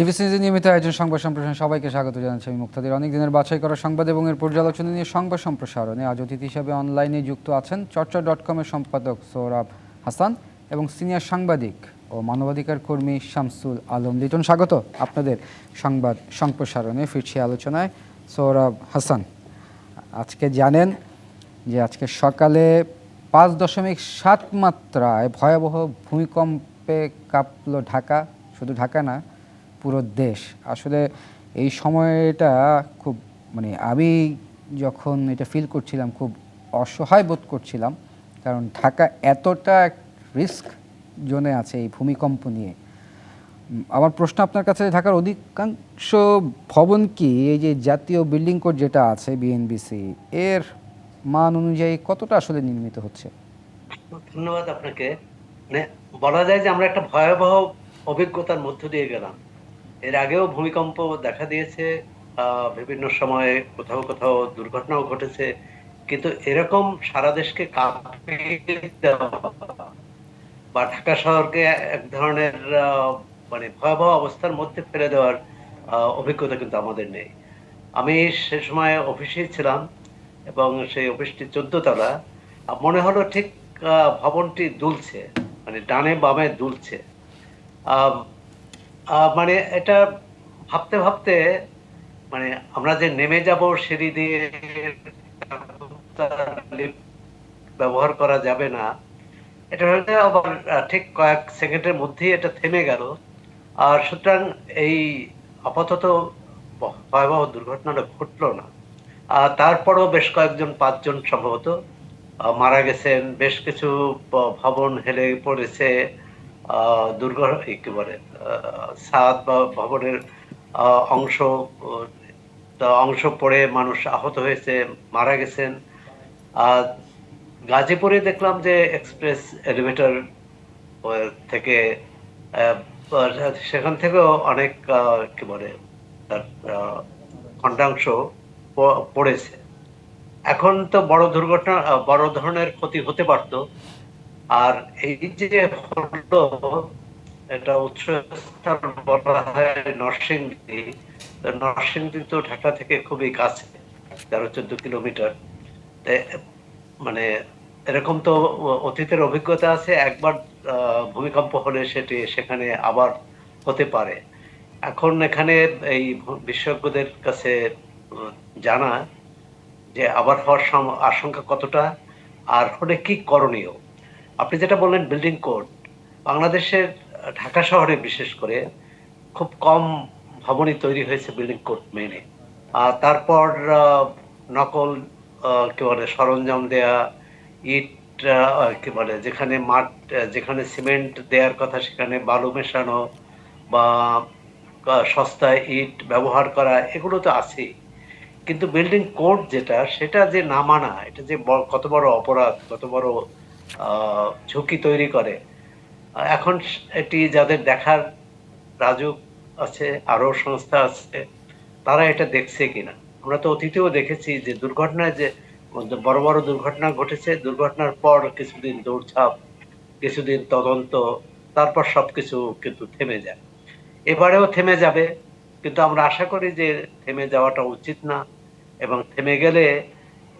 TVC নিয়মিত আয়োজন সংবাদ সম্প্রসারণ, সবাইকে স্বাগত অনেক দিনের বাছাই করা সংবাদ এবং এর পর্যালোচনা নিয়ে সংবাদ সম্প্রসারণে হিসাবে অনলাইনে যুক্ত আছেন চর্চা ডট কমের সম্পাদক হাসান এবং সিনিয়র সাংবাদিক ও মানবাধিকার কর্মী শামসুল আলম লিটন। স্বাগত আপনাদের সংবাদ সম্প্রসারণে, ফিরছি আলোচনায়। সৌরভ হাসান, আজকে জানেন যে আজকে সকালে পাঁচ দশমিক সাত মাত্রায় ভয়াবহ ভূমিকম্পে কাঁপলো ঢাকা। শুধু ঢাকা না পুরো দেশ। আসলে এই সময়টা খুব মানে আমি যখন এটা ফিল করছিলাম, খুব অসহায় বোধ করছিলাম, কারণ ঢাকা এতটা রিস্ক জোনে আছে এই ভূমিকম্প নিয়ে। আমার প্রশ্ন আপনার কাছে ঢাকার অধিকাংশ ভবন কি? এই যে জাতীয় বিল্ডিং কোড যেটা আছে বিএনবিসি এর মান অনুযায়ী কতটা আসলে নির্মিত হচ্ছে? ধন্যবাদ আপনাকে। মানে বলা যায় যে আমরা একটা ভয়াবহ অভিজ্ঞতার মধ্য দিয়ে গেলাম। এর আগেও ভূমিকম্প দেখা দিয়েছে বিভিন্ন সময়ে কোথাও কোথাও দুর্ঘটনাও ঘটেছে, কিন্তু এরকম সারা দেশকে বা ঢাকা শহরকে এক ধরনের মানে ভয়াবহ অবস্থার মধ্যে ফেলে দেওয়ার অভিজ্ঞতা কিন্তু আমাদের নেই। আমি সে সময় অফিসেই ছিলাম এবং সেই অফিসটি চোদ্দ তলা মনে হলো ঠিক ভবনটি দুলছে মানে ডানে বামে দুলছে। মানে এটা ভাবতে ভাবতে মানে আমরা যে নেমে যাব সিঁড়ি দিয়ে, ব্যবহার করা যাবে না, এটা হয়তো আবার ঠিক কয়েক সেকেন্ডের মধ্যেই এটা থেমে গেল। আর সুতরাং এই আপাতত ভয়াবহ দুর্ঘটনাটা ঘটলো না। আর তারপরও বেশ কয়েকজন, পাঁচজন সম্ভবত মারা গেছেন। বেশ কিছু ভবন হেলে পড়েছে। দুর্ঘটনা কি বলে ছাদ বা ভবনের অংশ অংশ পড়ে মানুষ আহত হয়েছে, মারা গেছেন। গাজীপুরে দেখলাম যে এক্সপ্রেস এলিভেটর থেকে সেখান থেকেও অনেক কি বলে, তার খণ্ডাংশ পড়েছে। এখন তো বড় দুর্ঘটনা বড় ধরনের ক্ষতি হতে পারত আর এই যে হলো এটা উৎসস্থল বলা হয় নরসিংদী। নরসিংদী তো ঢাকা থেকে খুবই কাছে, তেরো চোদ্দ কিলোমিটার। মানে এরকম তো অতীতের অভিজ্ঞতা আছে, একবার ভূমিকম্প হলে সেটি সেখানে আবার হতে পারে। এখন এখানে এই বিশেষজ্ঞদের কাছে জানা যে আবার হওয়ার আশঙ্কা কতটা, আর হলে কি করণীয়? আপনি যেটা বললেন বিল্ডিং কোড বাংলাদেশের ঢাকা শহরে বিশেষ করে খুব কম ভবনই তৈরি হয়েছে বিল্ডিং কোড মেনে আর তারপর নকল কি বলে, সরঞ্জাম দেয়া, ইট কি বলে, যেখানে মাঠ যেখানে সিমেন্ট দেওয়ার কথা, সেখানে বালু মেশানো বা সস্তায় ইট ব্যবহার করা, এগুলো তো আছেই। কিন্তু বিল্ডিং কোড যেটা, সেটা যে না মানা, এটা যে কত বড় অপরাধ, কত বড় ঝুঁকি তৈরি করে। এখন এটি যাদের দেখার রাজুক আছে, আরও সংস্থা আছে, তারা এটা দেখছে কিনা? আমরা তো অতীতেও দেখেছি যে দুর্ঘটনায় যে, বড় বড় দুর্ঘটনা ঘটেছে, দুর্ঘটনার পর কিছুদিন দৌড়ঝাঁপ, কিছুদিন তদন্ত, তারপর সবকিছু কিন্তু থেমে যায়। এবারেও থেমে যাবে, কিন্তু আমরা আশা করি যে থেমে যাওয়াটা উচিত না, এবং থেমে গেলে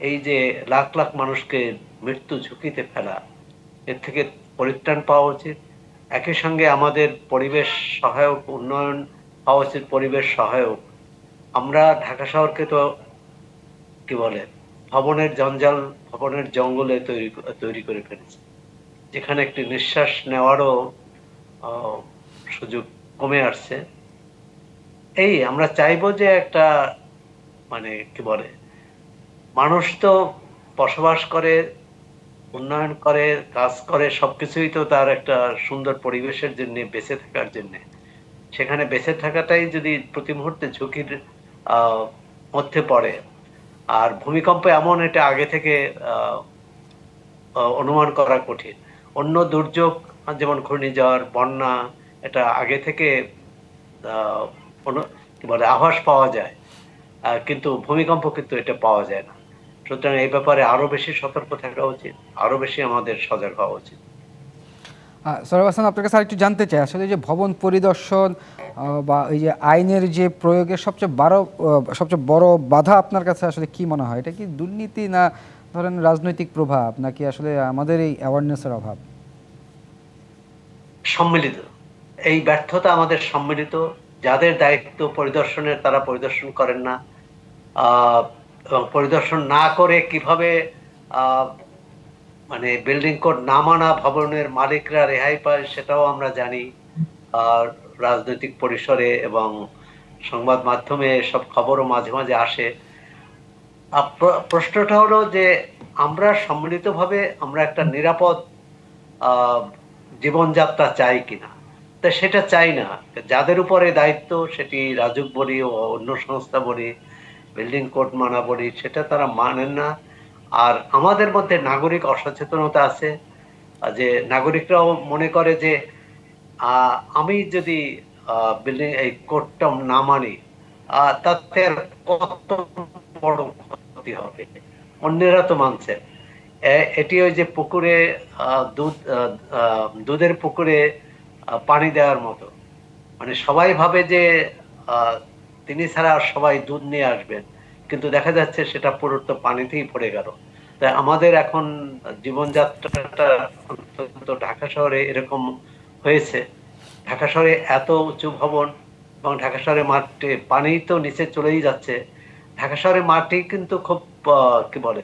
এই যে লাখ লাখ মানুষকে মৃত্যু ঝুঁকিতে ফেলা। এর থেকে পরিত্রাণ পাওয়া উচিত। একই সঙ্গে আমাদের পরিবেশ সহায়ক, উন্নয়ন হওয়া উচিত পরিবেশ সহায়ক। আমরা ঢাকা শহরকে তো, কি বলে, ভবনের জঞ্জাল, ভবনের জঙ্গলে তৈরি তৈরি করে ফেলেছি। যেখানে একটি নিঃশ্বাস নেওয়ারও সুযোগ কমে আসছে। এই আমরা চাইব যে একটা মানে কি বলে, মানুষ তো বসবাস করে উন্নয়ন করে, কাজ করে, সবকিছুই তো তার একটা সুন্দর পরিবেশের জন্য, বেঁচে থাকার জন্য। সেখানে বেঁচে থাকাটাই যদি প্রতি মুহূর্তে ঝুঁকির মধ্যে পড়ে, আর ভূমিকম্প এমন এটা আগে থেকে অনুমান করা কঠিন। অন্য দুর্যোগ, যেমন ঘূর্ণিঝড়, বন্যা, এটা আগে থেকে কি বলে, আভাস পাওয়া যায়। কিন্তু ভূমিকম্প কিন্তু এটা পাওয়া যায় না। সুতরাং এই ব্যাপারে আরও বেশি সতর্ক থাকা উচিত আরও বেশি আমাদের সজাগ হওয়া উচিত। সরব হাসান আপনার কাছে আরেকটু জানতে চাই আসলে যে ভবন পরিদর্শন বা এই যে আইনের যে প্রয়োগের সবচেয়ে বড় সবচেয়ে বড় বাধা আপনার কাছে আসলে কি মনে হয়? এটা কি দুর্নীতি না ধরেন রাজনৈতিক প্রভাব নাকি আসলে আমাদের এই অ্যাওয়ারনেসের অভাব? সম্মিলিত। এই ব্যর্থতা আমাদের সম্মিলিত। যাদের দায়িত্ব পরিদর্শনের তারা পরিদর্শন করেন না। এবং পরিদর্শন না করে কীভাবে মানে বিল্ডিং কোড না মানা ভবনের মালিকরা রেহাই পায় সেটাও আমরা জানি। আর রাজনৈতিক পরিসরে এবং সংবাদ মাধ্যমে সব খবরও মাঝে মাঝে আসে। প্রশ্নটা হলো যে আমরা সম্মিলিতভাবে আমরা একটা নিরাপদ জীবনযাত্রা চাই কিনা? তা সেটা চাই না। যাদের উপরে দায়িত্ব সেটি রাজুক বলি ও অন্য সংস্থা বলি। বিল্ডিং কোড মানা বলি সেটা তারা মানেন না। আর আমাদের মধ্যে নাগরিক অসচেতনতা আছে। যে নাগরিকরাও মনে করে যে আমি যদি বিল্ডিং এই কোডটা না মানি তাতে কত বড় ক্ষতি হবে? অন্যেরা তো মানছে। এটি ওই যে পুকুরে দুধ দুধের পুকুরে পানি দেওয়ার মতো। মানে সবাই ভাবে যে তিনি ছাড়া আর সবাই দুধ নিয়ে আসবেন। কিন্তু দেখা যাচ্ছে সেটা পুরো পানিতেই পড়ে গেল। তাই আমাদের এখন জীবনযাত্রাটা অন্তত ঢাকা শহরে এরকম হয়েছে। ঢাকা শহরে এত উঁচু ভবন এবং ঢাকা শহরে মাঠে পানি তো নিচে চলেই যাচ্ছে। ঢাকা শহরে মাটি কিন্তু খুব কি বলে?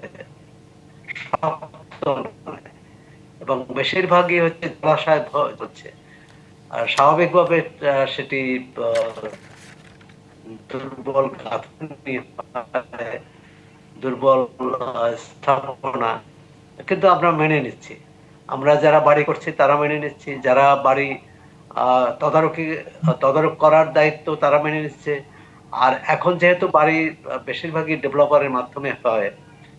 এবং বেশিরভাগই হচ্ছে জলাশয় হচ্ছে। আর স্বাভাবিকভাবে সেটি দুর্বল দুর্বল স্থাপনা। কিন্তু আমরা মেনে নিচ্ছি। আমরা যারা বাড়ি করছি, তারা মেনে নিচ্ছি। যারা বাড়ি তদারকি, তদারক করার দায়িত্ব, তারা মেনে নিচ্ছে। আর এখন যেহেতু বাড়ি বেশিরভাগই ডেভেলপারের মাধ্যমে হয়,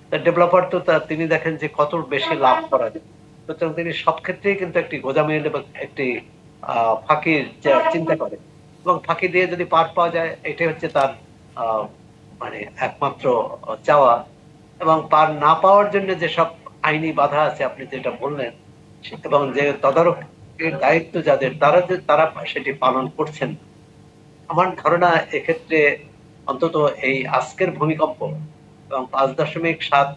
তা ডেভেলপার তো তিনি দেখেন যে কত বেশি লাভ করা যায় সুতরাং তিনি সব ক্ষেত্রেই কিন্তু একটি গোজামিল এবং একটি ফাঁকির চিন্তা করে এবং ফাঁকি দিয়ে যদি পার পাওয়া যায় এটাই হচ্ছে তার মানে একমাত্র চাওয়া। এবং পার না পাওয়ার জন্য যেসব আইনি বাধা আছে আপনি যেটা বললেন এবং যে তদারকের দায়িত্ব যাদের তারা যে তারা সেটি পালন করছেন। আমার ধারণা এক্ষেত্রে অন্তত এই আজকের ভূমিকম্প এবং পাঁচ দশমিক সাত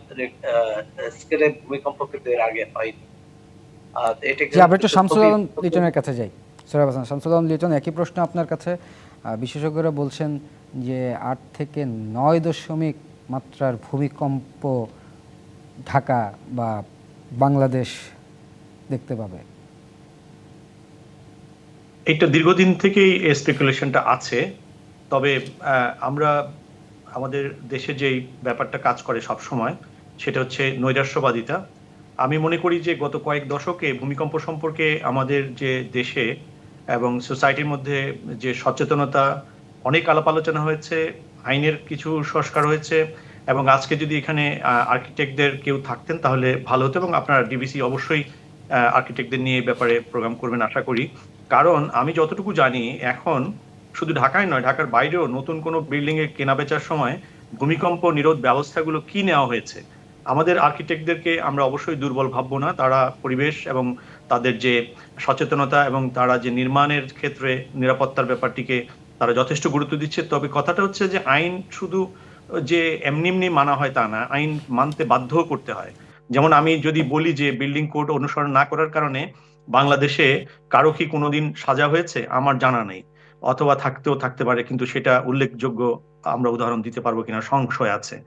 স্কেলের ভূমিকম্প কিন্তু এর আগে হয়নি। আমরা একটু শামসুল আলম লিটনের কাছে যাই। সরব হাসান শামসুল লিটন একই প্রশ্ন আপনার কাছে। বিশেষজ্ঞরা বলছেন যে আট থেকে নয় দশমিক মাত্রার ভূমিকম্প ঢাকা বা বাংলাদেশ দেখতে পাবে। এটা দীর্ঘদিন থেকেই এই স্পেকুলেশনটা আছে। তবে আমরা আমাদের দেশে যেই ব্যাপারটা কাজ করে সব সময় সেটা হচ্ছে নৈরাশ্যবাদিতা। আমি মনে করি যে গত কয়েক দশকে ভূমিকম্প সম্পর্কে আমাদের যে দেশে এবং সোসাইটির মধ্যে যে সচেতনতা, অনেক আলাপ আলোচনা হয়েছে, আইনের কিছু সংস্কার হয়েছে এবং আজকে যদি এখানে আর্কিটেক্টদের কেউ থাকতেন তাহলে ভালো হতো এবং আপনারা ডিবিসি অবশ্যই আর্কিটেক্টদের নিয়ে ব্যাপারে প্রোগ্রাম করবেন আশা করি। কারণ আমি যতটুকু জানি, এখন শুধু ঢাকায় নয়, ঢাকার বাইরেও নতুন কোনো বিল্ডিং এর সময় ভূমিকম্প নিরোধ ব্যবস্থাগুলো কি নেওয়া হয়েছে? আমাদের আর্কিটেক্টদেরকে আমরা অবশ্যই দুর্বল ভাববো না। তারা পরিবেশ এবং তাদের যে সচেতনতা এবং তারা যে নির্মাণের ক্ষেত্রে নিরাপত্তার ব্যাপারটিকে তারা যথেষ্ট গুরুত্ব দিচ্ছে। তবে কথাটা হচ্ছে যে আইন শুধু যে এমনি এমনি মানা হয় তা না, আইন মানতে বাধ্য করতে হয়। যেমন আমি যদি বলি যে বিল্ডিং কোড অনুসরণ না করার কারণে বাংলাদেশে কারও কি কোনোদিন সাজা হয়েছে? আমার জানা নেই। অথবা থাকতেও থাকতে পারে, কিন্তু সেটা উল্লেখযোগ্য আমরা উদাহরণ দিতে পারব কিনা, সংশয় আছে।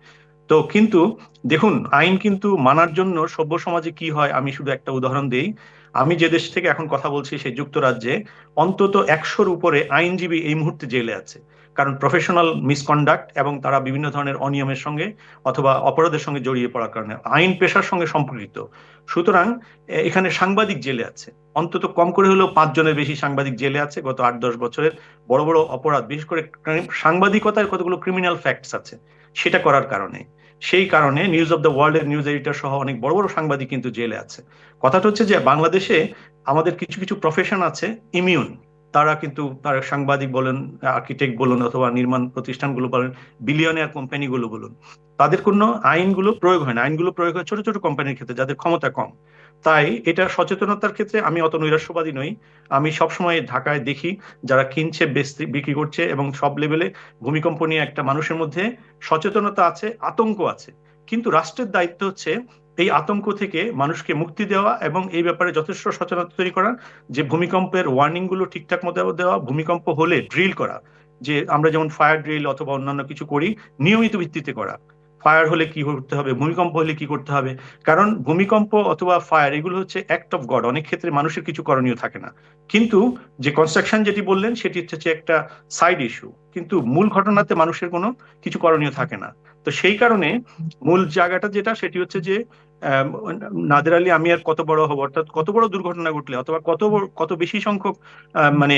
তো কিন্তু দেখুন, আইন কিন্তু মানার জন্য সভ্য সমাজে কি হয়, আমি শুধু একটা উদাহরণ দেই। আমি যে দেশ থেকে এখন কথা বলছি, সেই যুক্তরাজ্যে অন্তত একশোর উপরে আইনজীবী এই মুহূর্তে জেলে আছে। কারণ প্রফেশনাল মিসকন্ডাক্ট এবং তারা বিভিন্ন ধরনের অনিয়মের সঙ্গে অথবা অপরাধের সঙ্গে জড়িয়ে পড়ার কারণে আইন পেশার সঙ্গে সম্পর্কিত। সুতরাং এখানে সাংবাদিক জেলে আছে। অন্তত কম করে হলেও পাঁচজনের বেশি সাংবাদিক জেলে আছে গত আট দশ বছরের বড় বড় অপরাধ। বিশেষ করে সাংবাদিকতার কতগুলো ক্রিমিনাল ফ্যাক্টস আছে। সেটা করার কারণে। সেই কারণে নিউজ অফ দ্য ওয়ার্ল্ড এর নিউজ এডিটর সহ অনেক বড় বড় সাংবাদিক কিন্তু জেলে আছে। কথাটা হচ্ছে যে, বাংলাদেশে আমাদের কিছু কিছু প্রফেশন আছে ইমিউন তারা কিন্তু, তার সাংবাদিক বলেন, আর্কিটেক্ট বলুন অথবা নির্মাণ প্রতিষ্ঠানগুলো বলেন বিলিয়নিয়ার কোম্পানিগুলো বলুন, তাদের কোনো আইনগুলো প্রয়োগ হয় না। আইনগুলো প্রয়োগ হয় ছোট ছোট কোম্পানির ক্ষেত্রে যাদের ক্ষমতা কম। তাই এটা সচেতনতার ক্ষেত্রে আমি অত নৈরাস্যবাদী নই। আমি সবসময় ঢাকায় দেখি যারা কিনছে বিক্রি করছে এবং সব লেভেলে ভূমিকম্প নিয়ে একটা মানুষের মধ্যে সচেতনতা আছে, আতঙ্ক আছে। কিন্তু রাষ্ট্রের দায়িত্ব হচ্ছে এই আতঙ্ক থেকে মানুষকে মুক্তি দেওয়া এবং এই ব্যাপারে যথেষ্ট সচেতনতা তৈরি করা, যে ভূমিকম্পের ওয়ার্নিংগুলো ঠিকঠাক মতো দেওয়া, ভূমিকম্প হলে ড্রিল করা, যে আমরা যেমন ফায়ার ড্রিল অথবা অন্যান্য কিছু করি, নিয়মিত ভিত্তিতে করা। ফায়ার হলে কি করতে হবে, ভূমিকম্প হলে কি করতে হবে? কারণ ভূমিকম্প অথবা ফায়ার এগুলো হচ্ছে অ্যাক্ট অফ গড অনেক ক্ষেত্রে মানুষের কিছু করণীয় থাকে না। কিন্তু যে কনস্ট্রাকশন যেটি বললেন, সেটি হচ্ছে একটা সাইড ইস্যু কিন্তু মূল ঘটনাতে মানুষের কোনো কিছু করণীয় থাকে না। তো সেই কারণে মূল জায়গাটা যেটা সেটি হচ্ছে যে নাদের আলী আমি আর কত বড় হব অর্থাৎ কত বড় দুর্ঘটনা ঘটলে অথবা কত কত বেশি সংখ্যক মানে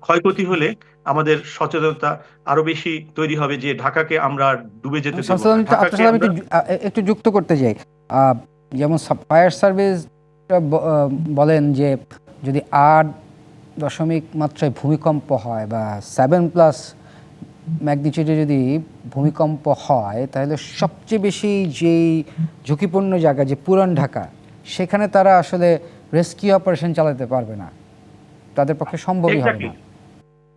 ক্ষয়ক্ষতি হলে আমাদের সচেতনতা আরও বেশি তৈরি হবে যে ঢাকাকে আমরা ডুবে যেতে একটু- যুক্ত করতে চাই। আহ, যেমন ফায়ার সার্ভিস বলেন যে যদি আট দশমিক মাত্রায় ভূমিকম্প হয় বা সেভেন প্লাস ম্যাগনিচিউডে যদি ভূমিকম্প হয়, তাহলে সবচেয়ে বেশি যেই ঝুঁকিপূর্ণ জায়গা, যে পুরান ঢাকা, সেখানে তারা আসলে রেস্কিউ অপারেশন চালাতে পারবে না। তাদের পক্ষে সম্ভবই হবে না।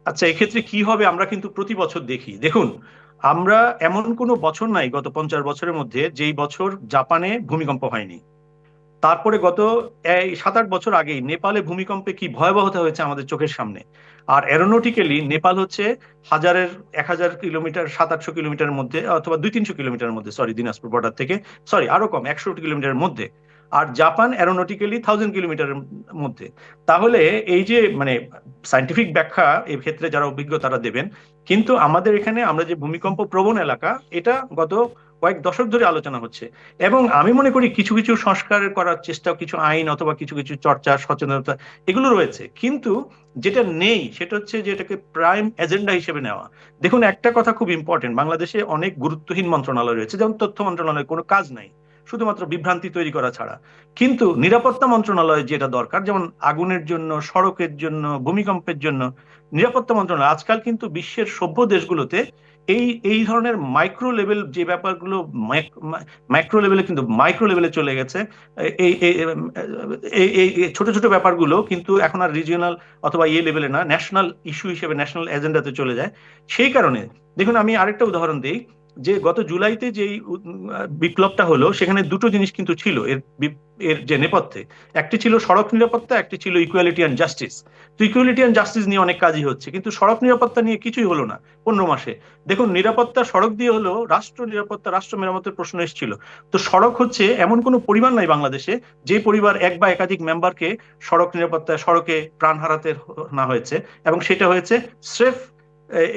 আচ্ছা এক্ষেত্রে কি হবে আমরা কিন্তু প্রতি বছর দেখি। দেখুন, আমরা এমন কোনো বছর নাই গত পঞ্চাশ বছরের মধ্যে যেই বছর জাপানে ভূমিকম্প হয়নি। তারপরে গত সাত আট বছর আগেই নেপালে ভূমিকম্পে কি ভয়াবহতা হয়েছে আমাদের চোখের সামনে? আর অ্যারোনটিক্যালি নেপাল হচ্ছে হাজারের, এক হাজার কিলোমিটার সাত আটশো কিলোমিটারের মধ্যে, অথবা দুই তিনশো কিলোমিটারের মধ্যে সরি দিনাজপুর বর্ডার থেকে সরি আরও কম, একশো কিলোমিটারের মধ্যে। আর জাপান অ্যারোনটিক্যালি থাউজেন্ড কিলোমিটারের মধ্যে। তাহলে এই যে মানে সাইন্টিফিক ব্যাখ্যা এই ক্ষেত্রে যারা অভিজ্ঞ তারা দেবেন, কিন্তু আমাদের এখানে আমরা যে ভূমিকম্প প্রবণ এলাকা, এটা গত কয়েক দশক ধরে আলোচনা হচ্ছে। এবং আমি মনে করি কিছু কিছু সংস্কার করার চেষ্টা কিছু আইন অথবা কিছু কিছু চর্চা, সচেতনতা এগুলো রয়েছে। কিন্তু যেটা নেই সেটা হচ্ছে যে এটাকে প্রাইম এজেন্ডা হিসেবে নেওয়া। দেখুন, একটা কথা খুব ইম্পর্টেন্ট বাংলাদেশে অনেক গুরুত্বহীন মন্ত্রণালয় রয়েছে। যেমন তথ্য মন্ত্রণালয় কোনো কাজ নাই, শুধুমাত্র বিভ্রান্তি তৈরি করা ছাড়া। কিন্তু নিরাপত্তা মন্ত্রণালয় যেটা দরকার, যেমন আগুনের জন্য, সড়কের জন্য, ভূমিকম্পের জন্য, নিরাপত্তা মন্ত্রণালয়, আজকাল কিন্তু বিশ্বের সভ্য দেশগুলোতে এই এই ধরনের মাইক্রো লেভেল যে ব্যাপারগুলো মাইক্রো লেভেলে কিন্তু মাইক্রো লেভেলে চলে গেছে এই এই ছোট ছোট ব্যাপারগুলো কিন্তু এখন আর রিজিওনাল অথবা ইয়ে লেভেলে না ন্যাশনাল ইস্যু হিসেবে ন্যাশনাল এজেন্ডাতে চলে যায়। সেই কারণে, দেখুন আমি আরেকটা উদাহরণ দিই। যে গত জুলাইতে আহ, বিপ্লবটা হলো সেখানে দুটো জিনিস কিন্তু ছিল এর এর যে নেপথ্যে। একটি ছিল সড়ক নিরাপত্তা একটি ছিল ইকুয়ালিটি অ্যান্ড জাস্টিস তো ইকুয়ালিটি অ্যান্ড জাস্টিস নিয়ে অনেক কাজই হচ্ছে কিন্তু সড়ক নিরাপত্তা নিয়ে কিছুই হলো না পনেরো মাসে। দেখুন নিরাপত্তা সড়ক দিয়ে হলো রাষ্ট্র নিরাপত্তা রাষ্ট্র মেরামতের প্রশ্ন এসেছিল। তো সড়ক হচ্ছে এমন কোনো পরিবার নাই বাংলাদেশে যে পরিবার এক বা একাধিক মেম্বারকে সড়ক নিরাপত্তায় সড়কে প্রাণ হারাতে না হয়েছে এবং সেটা হয়েছে স্রেফ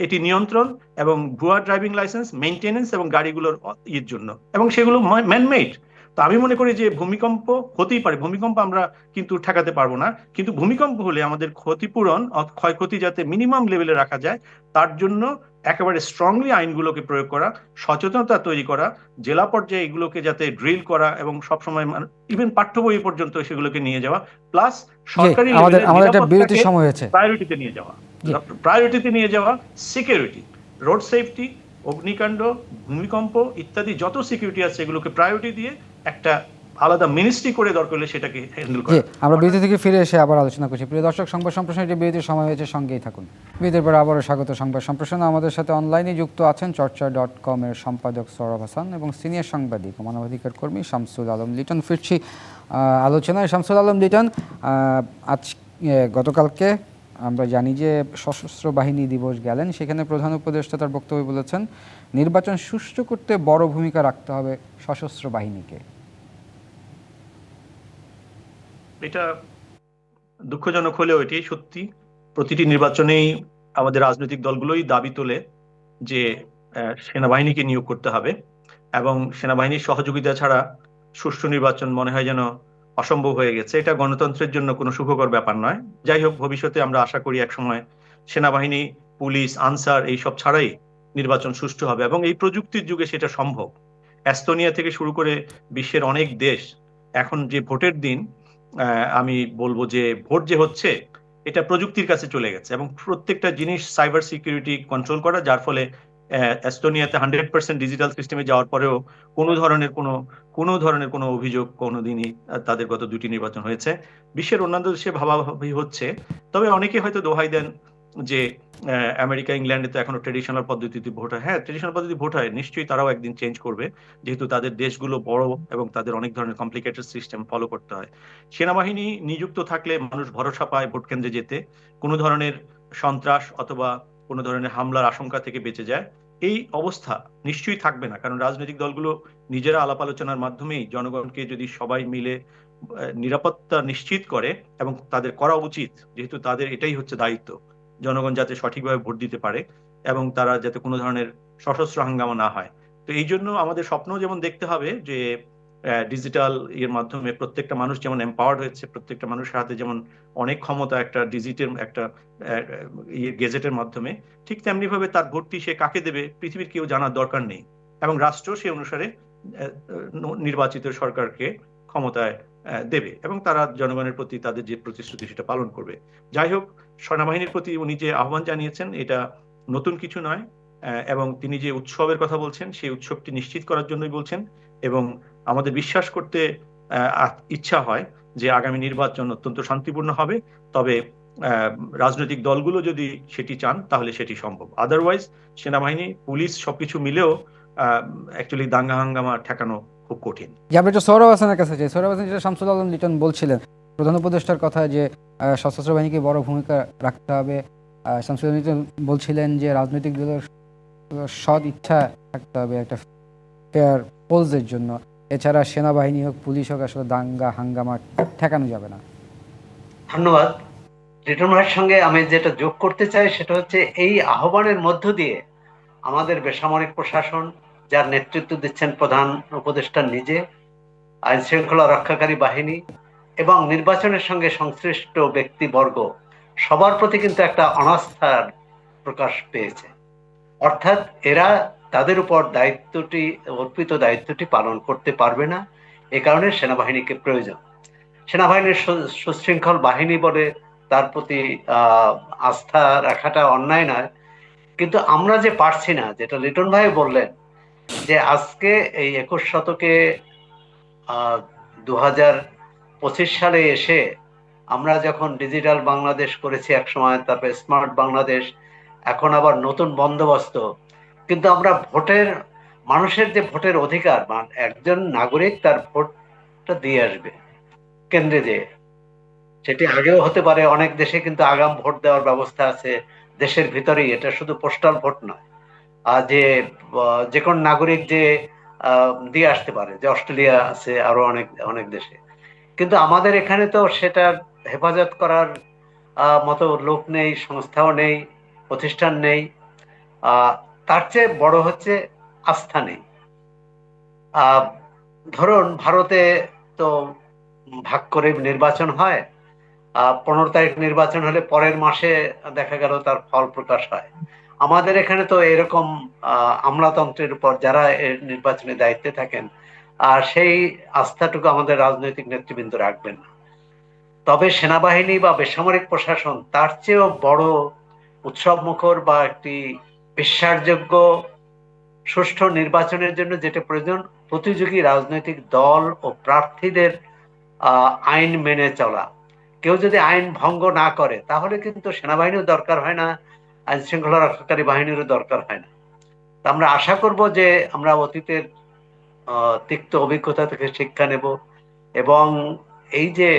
এটি নিয়ন্ত্রণ এবং ভুয়া ড্রাইভিং লাইসেন্স মেইনটেনেন্স এবং গাড়িগুলোর ইয়ের জন্য। এবং সেগুলো ম্যানমেড তো আমি মনে করি যে ভূমিকম্প হতেই পারে। ভূমিকম্প আমরা কিন্তু ঠেকাতে পারব না। কিন্তু ভূমিকম্প হলে আমাদের ক্ষতিপূরণ ক্ষয়ক্ষতি যাতে মিনিমাম লেভেলে রাখা যায় তার জন্য একেবারে স্ট্রংলি আইনগুলোকে প্রয়োগ করা সচেতনতা তৈরি করা জেলা পর্যায়ে এগুলোকে যাতে ড্রিল করা এবং সবসময় ইভেন পাঠ্য বই পর্যন্ত সেগুলোকে নিয়ে যাওয়া প্লাস সরকারি আমাদের একটা সময় হয়েছে। প্রায়োরিটিতে নিয়ে যাওয়া। প্রায়োরিটিতে নিয়ে যাওয়া সিকিউরিটি রোড সেফটি অগ্নিকাণ্ড ভূমিকম্প ইত্যাদি যত সিকিউরিটি আছে এগুলোকে প্রায়োরিটি দিয়ে একটা আলাদা মিনিস্ট্রি করে দরকার হলে সেটাকে হ্যান্ডেল করা। আমরা বিরতি থেকে ফিরে এসে আবার আলোচনা করছি। প্রিয় দর্শক সংবাদ সম্প্রসারণ যে বিরতির সময় হয়েছে সঙ্গেই থাকুন। বিরতির পর আবারও স্বাগত সংবাদ সম্প্রসারণ। আমাদের সাথে অনলাইনে যুক্ত আছেন চর্চা ডট কম এর সম্পাদক সৌরভ হাসান এবং সিনিয়র সাংবাদিক মানবাধিকার কর্মী শামসুল আলম লিটন। ফিরছি আলোচনায়। শামসুল আলম লিটন আজ গতকালকে আমরা জানি যে সশস্ত্র বাহিনী দিবস গেলেন, সেখানে প্রধান উপদেষ্টা তার বক্তব্যে বলেছেন, নির্বাচন সুষ্ঠু করতে বড় ভূমিকা রাখতে হবে সশস্ত্র বাহিনীকে। এটা দুঃখজনক হলেও এটি সত্যি। প্রতিটি নির্বাচনেই আমাদের রাজনৈতিক দলগুলোই দাবি তোলে যে সেনাবাহিনীকে নিয়োগ করতে হবে এবং সেনাবাহিনীর সহযোগিতা ছাড়া সুষ্ঠু নির্বাচন মনে হয় যেন অসম্ভব হয়ে গেছে। এটা গণতন্ত্রের জন্য কোনো সুখকর ব্যাপার নয়। যাই হোক, ভবিষ্যতে আমরা আশা করি একসময় সেনাবাহিনী, পুলিশ, আনসার এইসব ছাড়াই নির্বাচন সুষ্ঠু হবে এবং এই প্রযুক্তির যুগে সেটা সম্ভব। এস্তোনিয়া থেকে শুরু করে বিশ্বের অনেক দেশ এখন যে ভোটের দিন আমি বলব যে ভোট যে হচ্ছে, এটা প্রযুক্তির কাছে চলে গেছে এবং প্রত্যেকটা জিনিস সাইবার সিকিউরিটি কন্ট্রোল করা, যার ফলে এস্তোনিয়াতে হান্ড্রেড পার্সেন্ট ডিজিটাল সিস্টেমে যাওয়ার পরেও কোনো ধরনের কোনো কোনো ধরনের কোনো অভিযোগ কোনোদিনই তাদের গত দুটি নির্বাচন হয়েছে। বিশ্বের অন্যান্য দেশে ভাবাভাবি হচ্ছে। তবে অনেকে হয়তো দোহাই দেন যে আমেরিকা, ইংল্যান্ডে তো এখনও ট্রেডিশনাল পদ্ধতিতে ভোট হয়। হ্যাঁ ট্রেডিশনাল পদ্ধতি ভোট হয়, নিশ্চয়ই তারাও একদিন চেঞ্জ করবে। যেহেতু তাদের দেশগুলো বড় এবং তাদের অনেক ধরনের কমপ্লিকেটেড সিস্টেম ফলো করতে হয়। সেনাবাহিনী নিযুক্ত থাকলে মানুষ ভরসা পায় ভোট কেন্দ্রে যেতে। কোনো ধরনের সন্ত্রাস অথবা কোনো ধরনের হামলার আশঙ্কা থেকে বেঁচে যায়। এই অবস্থা নিশ্চয়ই থাকবে না, কারণ রাজনৈতিক দলগুলো নিজেরা আলাপ আলোচনার মাধ্যমেই জনগণকে যদি সবাই মিলে নিরাপত্তা নিশ্চিত করে এবং তাদের করা উচিত, যেহেতু তাদের এটাই হচ্ছে দায়িত্ব, জনগণ যাতে সঠিকভাবে ভোট দিতে পারে এবং তারা যাতে কোনো ধরনের সশস্ত্র হাঙ্গামা না হয়। তো এই জন্য আমাদের স্বপ্ন যেমন দেখতে হবে যে ডিজিটাল এর মাধ্যমে প্রত্যেকটা মানুষ যেমন এম্পাওয়ার্ড হয়েছে, প্রত্যেকটা মানুষের হাতে যেমন অনেক ক্ষমতা একটা ডিজিটের একটা গেজেটের মাধ্যমে, ঠিক তেমনি ভাবে তার ভোটটি সে কাকে দেবে পৃথিবীর কেউ জানার দরকার নেই এবং রাষ্ট্র সে অনুসারে নির্বাচিত সরকারকে ক্ষমতায় দেবে এবং তারা জনগণের প্রতি তাদের যে প্রতিশ্রুতি সেটা পালন করবে। যাই হোক, সেনাবাহিনীর প্রতি উনি যে আহ্বান জানিয়েছেন, এটা নতুন কিছু নয় এবং তিনি যে উৎসবের কথা বলছেন, সেই উৎসবটি নিশ্চিত করার জন্যই বলছেন এবং আমাদের বিশ্বাস করতে ইচ্ছা হয় যে আগামী নির্বাচন অত্যন্ত শান্তিপূর্ণ হবে। তবে রাজনৈতিক দলগুলো যদি সেটি চান, তাহলে সেটি সম্ভব। আদারওয়াইজ সেনাবাহিনী, পুলিশ সবকিছু মিলেও অ্যাকচুয়ালি দাঙ্গা হাঙ্গামা ঠেকানো খুব কঠিন। যে একটু সৌরভ হাসানের কাছে যাই। সৌরভ হাসান যেটা শামসুল আলম লিটন বলছিলেন, প্রধান উপদেষ্টার কথা যে সশস্ত্র বাহিনীকে বড় ভূমিকা রাখতে হবে। শামসুল লিটন বলছিলেন যে, রাজনৈতিক দলের সৎ ইচ্ছা থাকতে হবে একটা ফেয়ার পোলসের জন্য। এছাড়া সেনাবাহিনী হোক, পুলিশ হোক, আসলে দাঙ্গা, হাঙ্গামা ঠেকানো যাবে না। ধন্যবাদ। রিটন ভাইয়ের সঙ্গে আমি যেটা যোগ করতে চাই সেটা হচ্ছে এই আহ্বানের মধ্য দিয়ে আমাদের বেসামরিক প্রশাসন, যার নেতৃত্ব দিচ্ছেন প্রধান উপদেষ্টা নিজে, আইন শৃঙ্খলা রক্ষাকারী বাহিনী এবং নির্বাচনের সঙ্গে সংশ্লিষ্ট ব্যক্তিবর্গ, সবার প্রতি কিন্তু একটা অনাস্থার প্রকাশ পেয়েছে। অর্থাৎ এরা তাদের উপর দায়িত্বটি, অর্পিত দায়িত্বটি পালন করতে পারবে না। এ কারণে সেনাবাহিনীকে প্রয়োজন। সেনাবাহিনীর সুশৃঙ্খল বাহিনী বলে তার প্রতি আস্থা রাখাটা অন্যায় নয়। কিন্তু আমরা যে পারছি না, যেটা লিটন ভাই বললেন, যে আজকে এই একুশ শতকে দু হাজার পঁচিশ সালে এসে আমরা যখন ডিজিটাল বাংলাদেশ করেছি এক সময় তারপরে স্মার্ট বাংলাদেশ, এখন আবার নতুন বন্দোবস্ত কিন্তু আমরা ভোটের, মানুষের যে ভোটের অধিকার একজন নাগরিক তার ভোটটা দিয়ে আসবে কেন্দ্রে যেয়ে। সেটি আগেও হতে পারে, অনেক দেশে কিন্তু আগাম ভোট দেওয়ার ব্যবস্থা আছে, দেশের ভিতরেই, এটা শুধু পোস্টাল ভোট নয়। যে যে কোন নাগরিক যে দিয়ে আসতে পারে, যে অস্ট্রেলিয়া আছে, আরও অনেক অনেক দেশে। কিন্তু আমাদের এখানে তো সেটার হেফাজত করার মতো লোক নেই, সংস্থাও নেই, প্রতিষ্ঠান নেই। তার চেয়ে বড় হচ্ছে আস্থা নেই ধরুন ভারতে তো ভাগ করে নির্বাচন হয় পনেরো তারিখ নির্বাচন হলে পরের মাসে দেখা গেল তার ফল প্রকাশ হয়। আমাদের এখানে তো এরকম আমলাতন্ত্রের উপর যারা নির্বাচনে দায়িত্বে থাকেন আর সেই আস্থাটুকু আমাদের রাজনৈতিক নেতৃবৃন্দ রাখবেন না। তবে সেনাবাহিনী বা বেসামরিক প্রশাসন তার চেয়েও বড় উৎসব মুখর বা একটি বিশ্বাসযোগ্য সুষ্ঠু নির্বাচনের জন্য যেটা প্রয়োজন, প্রতিযোগী রাজনৈতিক দল ও প্রার্থীদের আইন মেনে চলা। কেউ যদি আইন ভঙ্গ না করে, তাহলে কিন্তু সেনাবাহিনীও দরকার হয় না আইন শৃঙ্খলা রক্ষাকারী বাহিনীরও দরকার হয় না। আমরা আশা করব যে আমরা অতীতের তিক্ত অভিজ্ঞতা থেকে শিক্ষা নেব এবং এই যে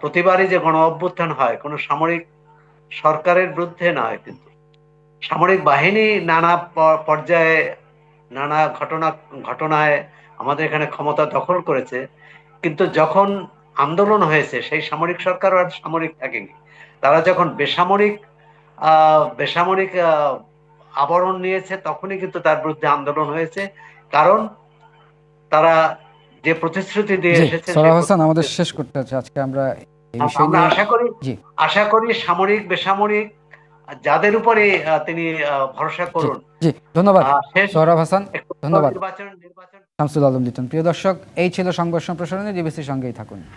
প্রতিবারই যে গণ অভ্যুত্থান হয়, কোনো সামরিক সরকারের বিরুদ্ধে নয় কিন্তু সামরিক বাহিনী নানা পর্যায়ে নানা ঘটনা ঘটনায় আমাদের এখানে ক্ষমতা দখল করেছে। কিন্তু যখন আন্দোলন হয়েছে সেই সামরিক সরকার আর সামরিক থাকেনি তারা যখন বেসামরিক বেসামরিক আবরণ নিয়েছে তখনই কিন্তু তার বিরুদ্ধে আন্দোলন হয়েছে। কারণ তারা যে প্রতিশ্রুতি দিয়ে এসেছে আমাদের শেষ করতে হচ্ছে আজকে আমরা আশা করি আশা করি সামরিক বেসামরিক যাদের উপরে তিনি ভরসা করুন। জি ধন্যবাদ সৌরভ হাসান ধন্যবাদ। নির্বাচন নির্বাচন। শামসুল আলম লিটন প্রিয় দর্শক এই ছিল সংবাদ সম্প্রসারণে ডিবিসির সঙ্গেই থাকুন।